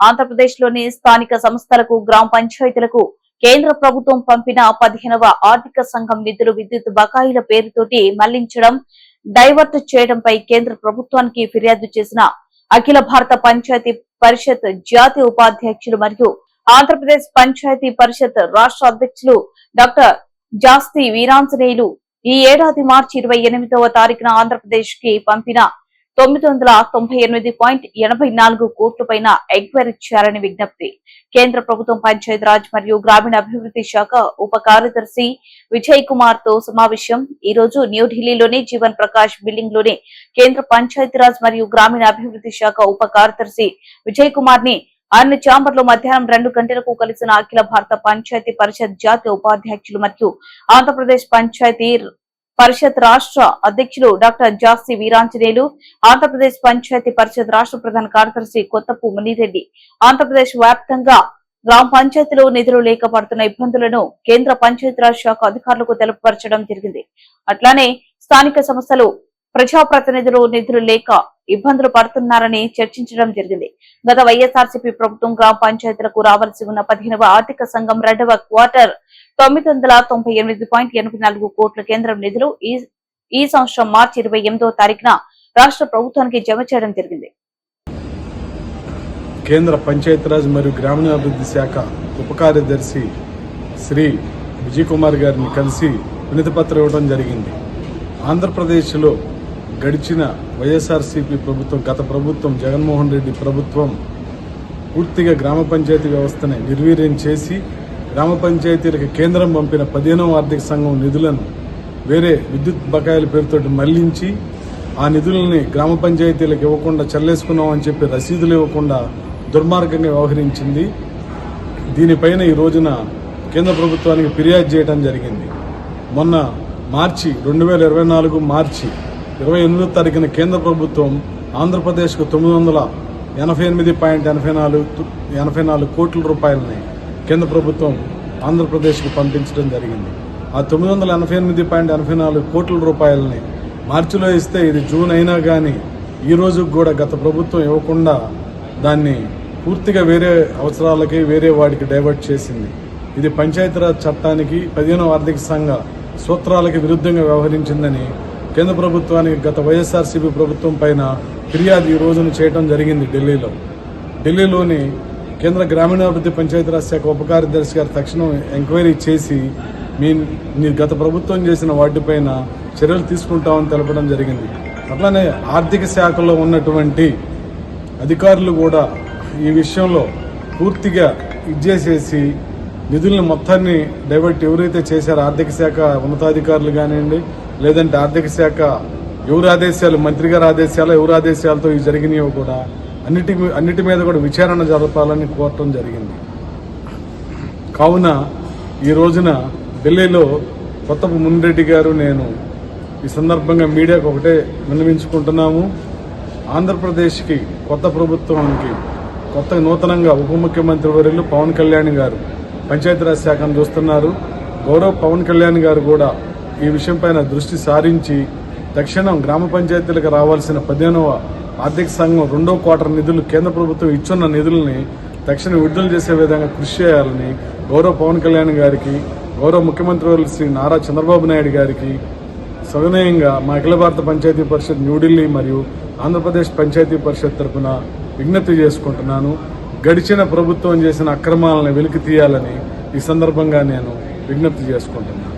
ఆంధ్రప్రదేశ్లోని స్థానిక సంస్థలకు గ్రామ పంచాయతీలకు కేంద్ర ప్రభుత్వం పంపిన పదిహేనవ ఆర్థిక సంఘం నిధులు విద్యుత్ బకాయిల పేరుతోటి మళ్ళించడం డైవర్ట్ చేయడంపై కేంద్ర ప్రభుత్వానికి ఫిర్యాదు చేసిన అఖిల భారత పంచాయతీ పరిషత్ జాతీయ ఉపాధ్యక్షులు మరియు ఆంధ్రప్రదేశ్ పంచాయతీ పరిషత్ రాష్ట్ర అధ్యక్షులు డాక్టర్ జాస్తి వీరాంజనేయులు ఈ ఏడాది మార్చి ఇరవై ఎనిమిదవ తారీఖున ఆంధ్రప్రదేశ్కి పంపిన తొమ్మిది వందల తొంభై ఎనిమిది పాయింట్ ఎనభై నాలుగు కోట్ల పైన ఎంక్వైరీ చేయాలని విజ్ఞప్తి. కేంద్ర ప్రభుత్వం పంచాయతీరాజ్ మరియు గ్రామీణ అభివృద్ధి శాఖ ఉప కార్యదర్శి విజయ్ కుమార్తో సమావేశం. ఈ రోజు న్యూఢిల్లీలోని జీవన్ ప్రకాష్ బిల్డింగ్లోని కేంద్ర పంచాయతీరాజ్ మరియు గ్రామీణ అభివృద్ధి శాఖ ఉప కార్యదర్శి విజయ్ కుమార్ని ఆయన ఛాంబర్లో మధ్యాహ్నం రెండు గంటలకు కలిసిన అఖిల భారత పంచాయతీ పరిషత్ జాతీయ ఉపాధ్యక్షులు మరియు ఆంధ్రప్రదేశ్ పంచాయతీ పరిషత్ రాష్ట్ర అధ్యక్షులు డాక్టర్ జాస్తి వీరాంజనేయులు ఆంధ్రప్రదేశ్ పంచాయతీ పరిషత్ రాష్ట్ర ప్రధాన కార్యదర్శి కొత్తపు మునిరెడ్డి ఆంధ్రప్రదేశ్ వ్యాప్తంగా గ్రామ పంచాయతీలో నిధులు లేక పడుతున్న ఇబ్బందులను కేంద్ర పంచాయతీరాజ్ శాఖ అధికారులకు తెలుపపరచడం జరిగింది. అట్లానే స్థానిక సంస్థలు ప్రజాప్రతినిధులు నిధులు లేక ఇబ్బందులు పడుతున్నారని చర్చించడం జరిగింది. గత వైఎస్ఆర్సీపీ ప్రభుత్వం గ్రామ పంచాయతీలకు రావాల్సి ఉన్న పదిహేనవ ఆర్థిక సంఘం రెండవ క్వార్టర్ తొమ్మిది వందల తొంభై ఎనిమిది పాయింట్ ఎనభై నాలుగు కోట్ల కేంద్రం నిధులు ఈ ఈ సంవత్సరం మార్చి ఇరవై ఎనిమిదో తారీఖున రాష్ట్ర ప్రభుత్వానికి జమ చేయడం జరిగింది. కేంద్ర పంచాయతీరాజ్ మరియు గ్రామీణాభివృద్ధి శాఖ ఉప కార్యదర్శి శ్రీ విజయ్ కుమార్ గారిని కలిసి వినతి పత్రం ఇవ్వడం జరిగింది. ఆంధ్రప్రదేశ్లో గడిచిన వైఎస్ఆర్సీపీ ప్రభుత్వం గత ప్రభుత్వం జగన్మోహన్ రెడ్డి ప్రభుత్వం పూర్తిగా గ్రామ పంచాయతీ వ్యవస్థని నిర్వీర్యం చేసి గ్రామ పంచాయతీలకు కేంద్రం పంపిన పదిహేనవ ఆర్థిక సంఘం నిధులను వేరే విద్యుత్ బకాయిల పేరుతోటి మళ్ళించి ఆ నిధులని గ్రామ పంచాయతీలకు ఇవ్వకుండా చల్లేసుకున్నామని చెప్పి రసీదులు ఇవ్వకుండా దుర్మార్గంగా వ్యవహరించింది. దీనిపైన ఈ రోజున కేంద్ర ప్రభుత్వానికి ఫిర్యాదు చేయడం జరిగింది. మొన్న మార్చి రెండు వేల ఇరవై నాలుగు మార్చి ఇరవై ఎనిమిదో తారీఖున కేంద్ర ప్రభుత్వం ఆంధ్రప్రదేశ్కు తొమ్మిది వందల ఎనభై ఎనిమిది పాయింట్ ఎనభై నాలుగు ఎనభై నాలుగు కోట్ల రూపాయలని కేంద్ర ప్రభుత్వం ఆంధ్రప్రదేశ్కు పంపించడం జరిగింది. ఆ తొమ్మిది వందల ఎనభై ఎనిమిది పాయింట్ ఎనభై నాలుగు కోట్ల రూపాయలని మార్చిలో ఇస్తే ఇది జూన్ అయినా కానీ ఈ రోజు కూడా గత ప్రభుత్వం ఇవ్వకుండా దాన్ని పూర్తిగా వేరే అవసరాలకి వేరే వాడికి డైవర్ట్ చేసింది. ఇది పంచాయతీరాజ్ చట్టానికి పదిహేనవ ఆర్థిక సంఘ సూత్రాలకి విరుద్ధంగా వ్యవహరించిందని కేంద్ర ప్రభుత్వానికి గత వైఎస్ఆర్సీపీ ప్రభుత్వం పైన ఫిర్యాదు ఈ రోజున చేయడం జరిగింది ఢిల్లీలో. ఢిల్లీలోని కేంద్ర గ్రామీణాభివృద్ధి పంచాయతీరాజ్ శాఖ ఉప కార్యదర్శి గారు తక్షణం ఎంక్వైరీ చేసి మీ మీ గత ప్రభుత్వం చేసిన వాటిపైన చర్యలు తీసుకుంటామని తెలపడం జరిగింది. అట్లానే ఆర్థిక శాఖలో ఉన్నటువంటి అధికారులు కూడా ఈ విషయంలో పూర్తిగా ఇచ్చేసేసి నిధులను మొత్తాన్ని డైవర్ట్ ఎవరైతే చేశారో ఆర్థిక శాఖ ఉన్నతాధికారులు కానివ్వండి లేదంటే ఆర్థిక శాఖ ఎవరు ఆదేశాలు మంత్రి గారి ఆదేశాలు ఎవరు ఆదేశాలతో ఇవి జరిగినాయో కూడా అన్నిటి అన్నిటి మీద కూడా విచారణ జరపాలని కోరటం జరిగింది. కావున ఈ రోజున ఢిల్లీలో కొత్తపు మున్రెడ్డి గారు నేను ఈ సందర్భంగా మీడియాకు ఒకటే విన్నవించుకుంటున్నాము. ఆంధ్రప్రదేశ్కి కొత్త ప్రభుత్వానికి కొత్త నూతనంగా ఉప ముఖ్యమంత్రి వర్యులు పవన్ కళ్యాణ్ గారు పంచాయతీరాజ్ శాఖను చూస్తున్నారు. గౌరవ్ పవన్ కళ్యాణ్ గారు కూడా ఈ విషయంపైన దృష్టి సారించి తక్షణం గ్రామ పంచాయతీలకు రావాల్సిన పదిహేనవ ఆర్థిక సంఘం రెండో క్వార్టర్ నిధులు కేంద్ర ప్రభుత్వం ఇచ్చున్న నిధుల్ని తక్షణం విడుదల చేసే విధంగా కృషి చేయాలని గౌరవ పవన్ కళ్యాణ్ గారికి గౌరవ ముఖ్యమంత్రి వర్యులు శ్రీ నారా చంద్రబాబు నాయుడు గారికి సవినయంగా మా అఖిల భారత పంచాయతీ పరిషత్ న్యూఢిల్లీ మరియు ఆంధ్రప్రదేశ్ పంచాయతీ పరిషత్ తరఫున విజ్ఞప్తి చేసుకుంటున్నాను. గడిచిన ప్రభుత్వం చేసిన అక్రమాలను వెలికి తీయాలని ఈ సందర్భంగా నేను విజ్ఞప్తి చేసుకుంటున్నాను.